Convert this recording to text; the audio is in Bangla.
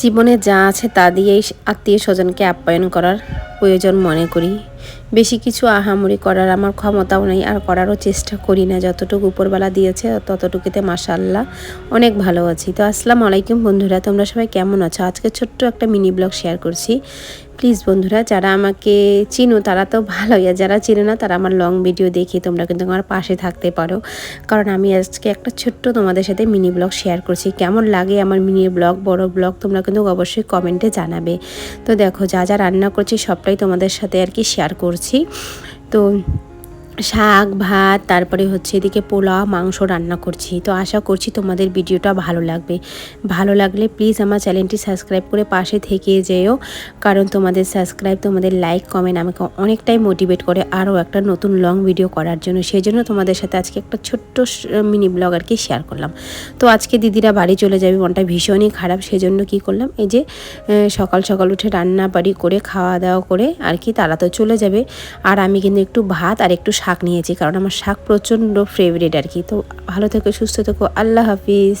জীবনে যা আছে তা দিয়েই আত্মীয় স্বজনকে আপ্যায়ন করার প্রয়োজন মনে করি। বেশি কিছু আহামরি করার আমার ক্ষমতাও নেই, আর করারও চেষ্টা করি না। যতটুকু উপরবেলা দিয়েছে, ততটুকুতে মাসাল্লাহ অনেক ভালো আছি। তো আসসালামু আলাইকুম বন্ধুরা, তোমরা সবাই কেমন আছো? আজকে ছোট্ট একটা মিনি ব্লগ শেয়ার করছি। প্লিজ বন্ধুরা, যারা আমাকে চিনো, তারা তো ভালোই, আর যারা চিনো না, তারা আমার লং ভিডিও দেখে তোমরা কিন্তু আমার পাশে থাকতে পারো। কারণ আমি আজকে একটা ছোট্ট তোমাদের সাথে মিনি ব্লগ শেয়ার করছি। কেমন লাগে আমার মিনি ব্লগ, বড় ব্লগ, তোমরা কিন্তু অবশ্যই কমেন্টে জানাবে। তো দেখো, যা যা রান্না করছি, সবটাই তোমাদের সাথে আর কি শেয়ার করছি। তো শাক, ভাত, তারপরে হচ্ছে এদিকে পোলাও, মাংস রান্না করছি। তো আশা করছি তোমাদের ভিডিওটা ভালো লাগবে। ভালো লাগলে প্লিজ আমার চ্যানেলটি সাবস্ক্রাইব করে পাশে থেকে যেও। কারণ তোমাদের সাবস্ক্রাইব তোমাদের লাইক কমেন্ট আমাকে অনেকটাই মোটিভেট করে আরও একটা নতুন লং ভিডিও করার জন্য। সেই জন্য তোমাদের সাথে আজকে একটা ছোট্ট মিনি ব্লগ আর কি শেয়ার করলাম। তো আজকে দিদিরা বাড়ি চলে যাবে, মনটা ভীষণই খারাপ। সেজন্য কি করলাম? এই যে সকাল সকাল উঠে রান্না বাড়ি করে, খাওয়া দাওয়া করে আর কি তারা তো চলে যাবে। আর আমি কিন্তু একটু ভাত আর একটু শাক নিয়েছি, কারণ আমার শাক প্রচণ্ড ফেভারিট আর কি। তো ভালো থেকো, সুস্থ থেকো, আল্লাহ হাফিজ।